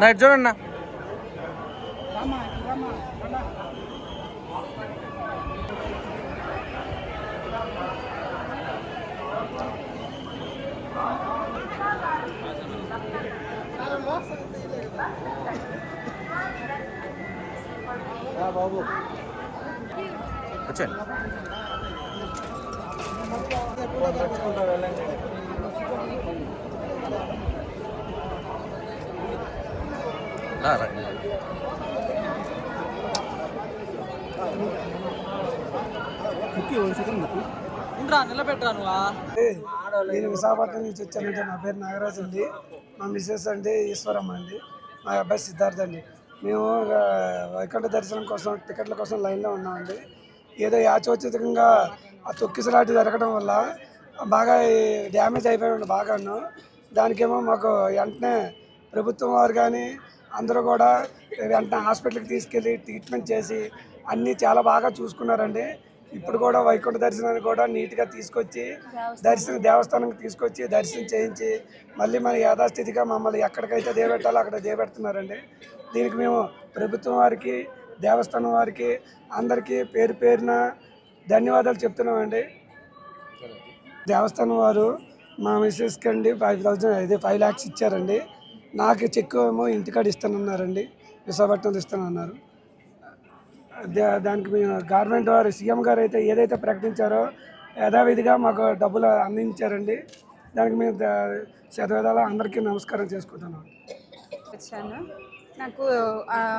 నా ఇటు చూడన్నా వచ్చేయండి రా, నిలబెట్టరా నువ్వా. నేను విశాఖపట్నం నుంచి వచ్చానంటే నా పేరు నాగరాజ్ అండి. మా మిస్సెస్ అంటే ఈశ్వరమ్మ అండి. మా అబ్బాయి సిద్ధార్థ అండి. మేము వైకుంఠ దర్శనం కోసం టికెట్ల కోసం లైన్లో ఉన్నామండి. ఏదో యాచోచితంగా ఆ తొక్కిసలాట జరగడం వల్ల బాగా డ్యామేజ్ అయిపోయాడు బాగాను. దానికేమో మాకు వెంటనే ప్రభుత్వం వారు కానీ అందరూ కూడా వెంటనే హాస్పిటల్కి తీసుకెళ్ళి ట్రీట్మెంట్ చేసి అన్నీ చాలా బాగా చూసుకున్నారండి. ఇప్పుడు కూడా వైకుంఠ దర్శనాన్ని కూడా నీట్గా తీసుకొచ్చి దర్శనం దేవస్థానంకి తీసుకొచ్చి దర్శనం చేయించి మళ్ళీ మన యథాస్థితిగా మమ్మల్ని ఎక్కడికైతే దేవెట్టాలో అక్కడ దేవెడుతున్నారండి దీనికి మేము ప్రభుత్వం వారికి దేవస్థానం వారికి అందరికీ పేరు పేరున ధన్యవాదాలు చెప్తున్నామండి. దేవస్థానం వారు మా మిస్సెస్కి అండి ఫైవ్ థౌజండ్ అదే ఫైవ్ ల్యాక్స్ ఇచ్చారండి. నాకు చెక్ ఏమో ఇంటికాడ ఇస్తానన్నారండి విశాఖపట్నంలో ఇస్తానన్నారు. దానికి మేము గవర్నమెంట్ వారు సీఎం గారు అయితే ఏదైతే ప్రకటించారో యథావిధిగా మాకు డబ్బులు అందించారండి. దానికి మేము దా- అందరికీ నమస్కారం చేసుకుంటున్నాం వచ్చాను. నాకు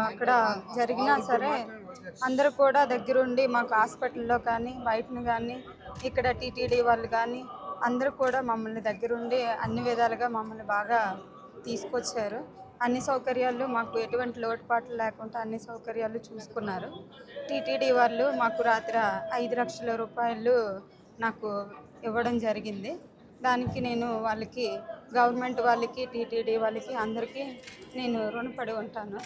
అక్కడ జరిగినా సరే అందరూ కూడా దగ్గరుండి మాకు హాస్పిటల్లో కానీ బయటను కానీ ఇక్కడ టీటీడీ వాళ్ళు కానీ అందరూ కూడా మమ్మల్ని దగ్గరుండి అన్ని విధాలుగా మమ్మల్ని బాగా తీసుకొచ్చారు. అన్ని సౌకర్యాలు మాకు ఎటువంటి లోటుపాట్లు లేకుండా అన్ని సౌకర్యాలు చూసుకున్నారు. టీటీడీ వాళ్ళు మాకు రాత్రి ఐదు లక్షల రూపాయలు నాకు ఇవ్వడం జరిగింది. దానికి నేను వాళ్ళకి గవర్నమెంట్ వాళ్ళకి టీటీడీ వాళ్ళకి అందరికీ నేను రుణపడి ఉంటాను.